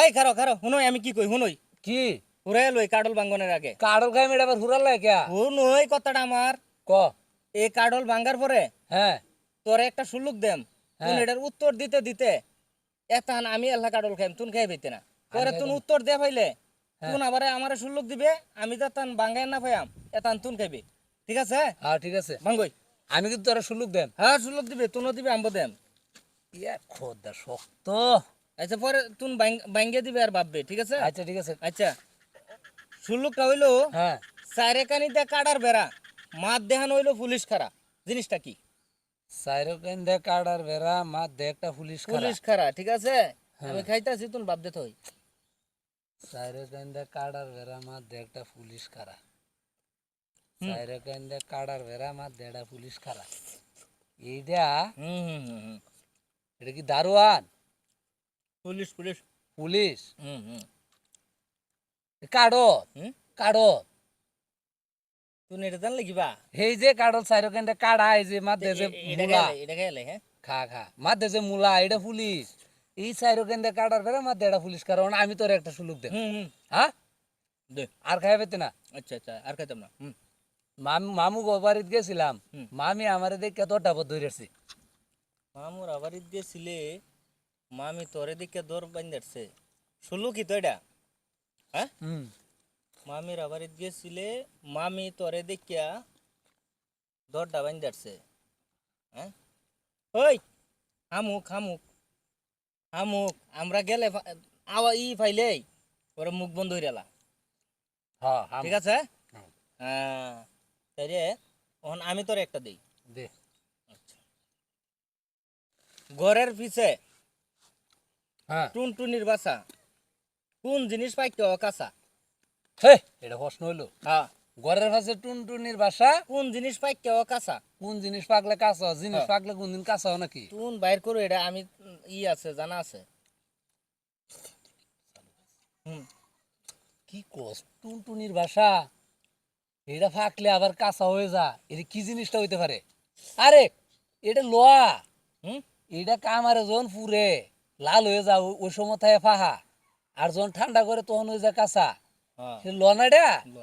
এই খারো খারো শুনোই আমি কি কই শুনোই। কি? হুরে লই কাডল বাঙ্গনের আগে। কাড়ল খাই মেয়েটা আবার হুরাল লাগে কে শুনোই কথাটা আমার। ক? এই কাডল ভাঙ্গার পরে হ্যাঁ। তোর একটা সুলুক দেম। তুই হ্যাঁ। এটার উত্তর দিতে দিতে এতান আমি এল্লা কাডল খাইম তুন খাই পেতে না। পরে তুন উত্তর দে পাইলে হ্যাঁ। তুন আবার আমার সুলুক দিবে আমি তো তান বাঙ্গাই না পাইয়াম এতান তুন খাইবে। ঠিক আছে? হ্যাঁ ঠিক আছে। বাঙ্গই আমি কিন্তু তোরা সুলুক দেন হ্যাঁ সুলুক দিবে তুনও দিবে আম্ব দেম। ইয়া খোদা শক্ত। আচ্ছা পরে তুন বাঙ্গে দিবে আর ভাববে ঠিক আছে? আচ্ছা ঠিক আছে। আচ্ছা সুলুকটা হইল হ্যাঁ। সাইরে কানিতে কাটার বেড়া মাত দেহান হইল পুলিশ খারা জিনিসটা কি? সাইরো কেন্দে কাড়ার বেড়া মা দে একটা পুলিশ খারা পুলিশ খারা ঠিক আছে? হ্যাঁ। আমি খাইতাছি তুন ভাবতে থই। সাইরো কেন্দে কাড়ার বেড়া মা দে একটা পুলিশ খারা সাইরো কেন্দে কাড়ার বেড়া মা দেড়া পুলিশ খারা এইটা হুম হুম হুম হুম। এটা কি দারোয়ান? Police police. পুলিশ? হুম হুম। কাড়ত হুম? কাড়ত তুই এটা জানলে কিবা যে সাইরো কেন্দে কাড়া এই যে যে মুলা। এটা হ্যাঁ? খা খা। যে মুলা এটা পুলিশ। এই সাইরো কেন্দে কাড়ার দেড়া পুলিশ কারণ আমি তোর একটা সুলুক দে হুম হুম। হ্যাঁ দে। আর খাই পেতে না? আচ্ছা আচ্ছা আর খাইতাম না। মামু বাড়িতে গেছিলাম। মামি আমারে দেখে তোরটা ধরেছি। মামুর আবার দিয়েছিলে মামি তোরে দিকে দৌড় বান্ধছে শুনলো কি তো এটা হ্যাঁ? হুম। মামির আবার গেছিলে মামি তোরে দেখিয়া দরটা বান্ধছে হ্যাঁ? ওই হামুক হামুক হামুক আমরা গেলে আওয়া ই ফাইলে ওরা মুখ বন্ধ হয়ে গেলা হ্যাঁ ঠিক আছে? হ্যাঁ তাই রে আমি তোর একটা দিই। দে। ঘরের পিছে টুনটুনির বাসা কোন জিনিস পাইতে কাঁচা? হে এটা প্রশ্ন হইল। হ্যাঁ। ঘরের পাশে টুনটুনির বাসা কোন জিনিস পাইতে কাঁচা? কোন জিনিস পাকলে কাঁচা জিনিস হ্যাঁ। পাকলে কোন দিন কাঁচা হয় নাকি? টুন বাইর করো এটা আমি ই আছে জানা আছে। হুম। কি কস টুনটুনির বাসা এটা ফাকলে আবার কাঁচা হয়ে যা এটা কি জিনিসটা হইতে পারে? আরে এটা লোয়া। হুম? এটা কামারে যখন পুরে লাল হয়ে যা ওই সময় থাকে ফাহা। আর যখন ঠান্ডা করে তখন হয়ে যায় কাঁচা। হ্যাঁ। লোয়া।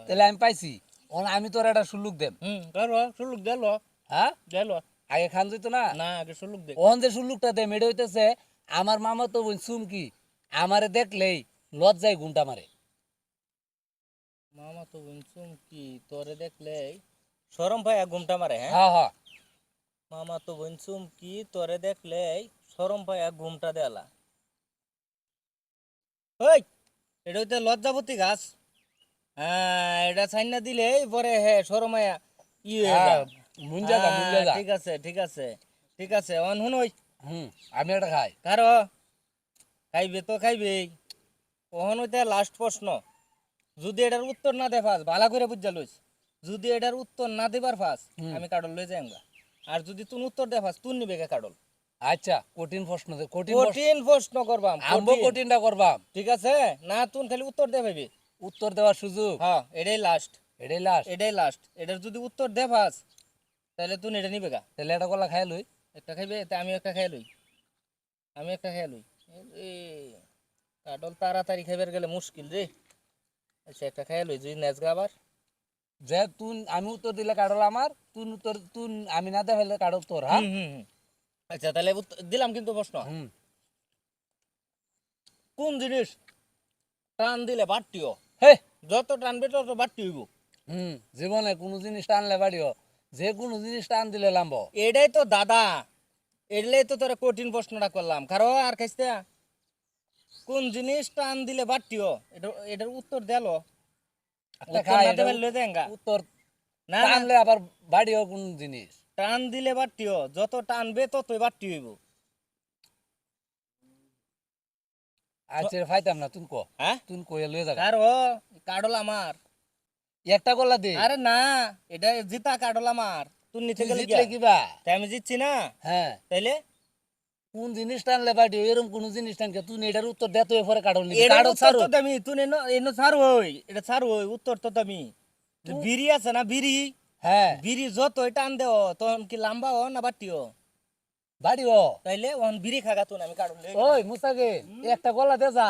তাহলে আমি পাইছি। অন আমি তোর একটা সুলুক দেম গেলো সুলুক গেল হ্যাঁ? গেল আগে খান যেত না? না আগে সুলুক দে। ওহন যে সুলুকটা দেম এটা হইতেছে আমার মামা তো বোন চুমকি। আমারে দেখলেই লজ্জায় গুনটা মারে। মামা তো বুনছুম কি তোরে দেখলে সরম ভাই ঘুমটা মারে হ্যাঁ? হ্যাঁ হ্যাঁ। মামা তো বুনছুম কি তোরে দেখলে সরম ভাই ঘুমটা দেলা ওই এটা হইতে লজ্জাপতি গাছ হ্যাঁ এটা ছাইনা দিলে পরে হ্যাঁ সরমায়া ই হয়ে ঠিক আছে ঠিক আছে ঠিক আছে অন হুন ওই। হুম আমি এটা খাই। কারও? খাইবে তো খাইবে ওহন হইতে লাস্ট প্রশ্ন। যদি এটার উত্তর না দে ফাস ভালো করে বুঝা লইস। যদি এটার উত্তর না দিবার ফাস। আমি কাডল লই যাই আর যদি তুই উত্তর দে ফাস তুই নিবে কাডল আচ্ছা কঠিন প্রশ্ন কঠিন কঠিন প্রশ্ন করবাম আমবো কঠিন। কঠিনটা করবাম। ঠিক আছে? না তুই খালি উত্তর দে ভাবি। উত্তর দেওয়ার সুযোগ? হ্যাঁ এটাই লাস্ট এটাই লাস্ট এটাই লাস্ট এটার যদি উত্তর দে ফাস তাহলে তুই এটা নিবে গা। তাহলে এটা কলা খাই লই। একটা খাইবে? তা আমি একটা খাই লই। আমি একটা খাই লই। কাটল তাড়াতাড়ি খাইবার গেলে মুশকিল রে। আচ্ছা একটা খাই লই যদি নেচ গা আবার। যে তুই আমি উত্তর দিলে কাটল আমার তুই উত্তর তুই আমি না দে ফেলে কাটল তোর হ্যাঁ? হুম, হুম। আচ্ছা তাহলে দিলাম কিন্তু প্রশ্ন। কোন জিনিস টান দিলে বাড়তিও হে! যত টানবে তত বাড়তি হইব। হুম জীবনে কোনো জিনিস টানলে বাড়িও যে কোনো জিনিস টান দিলে লাম্ব এটাই তো দাদা। এটাই তো তোরা কঠিন প্রশ্নটা করলাম। কারও আর খাইতে কোন জিনিস টান দিলে বাড়তিও এটা এটার উত্তর দেল উত্তর না টানলে আবার বাড়িও কোন জিনিস? টান দিলে বাড়তিও যত টানবে ততই বাড়তি হইব। আচ্ছা ফাইতাম না ক হ্যাঁ? কইয়া লয়ে যাবে কারও কাডল আমার। একটা গলা দে। আরে না এটা জিতা কাডল আমার। তুই গেলে জিতলে কিবা তাই আমি জিতছি না? হ্যাঁ। তাইলে? কোন জিনিস টানলে বাড়ি এরকম কোন জিনিস টানকে তুই এটার উত্তর দে তো এরপরে এটার কাটল ছাড়ো। তো তুই এনো এনো ছাড় হই। এটা ছাড় হই উত্তর তো দামি বিড়ি আছে না বিড়ি? হ্যাঁ। বিড়ি যত টান দেও তখন কি লম্বা ও না বাটিও বাড়িও তাইলে ওহন বিড়ি খাগা তুন আমি কাটুন ওই মুসাগে একটা গলা দে যা।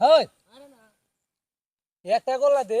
হই। একটা গলা দে।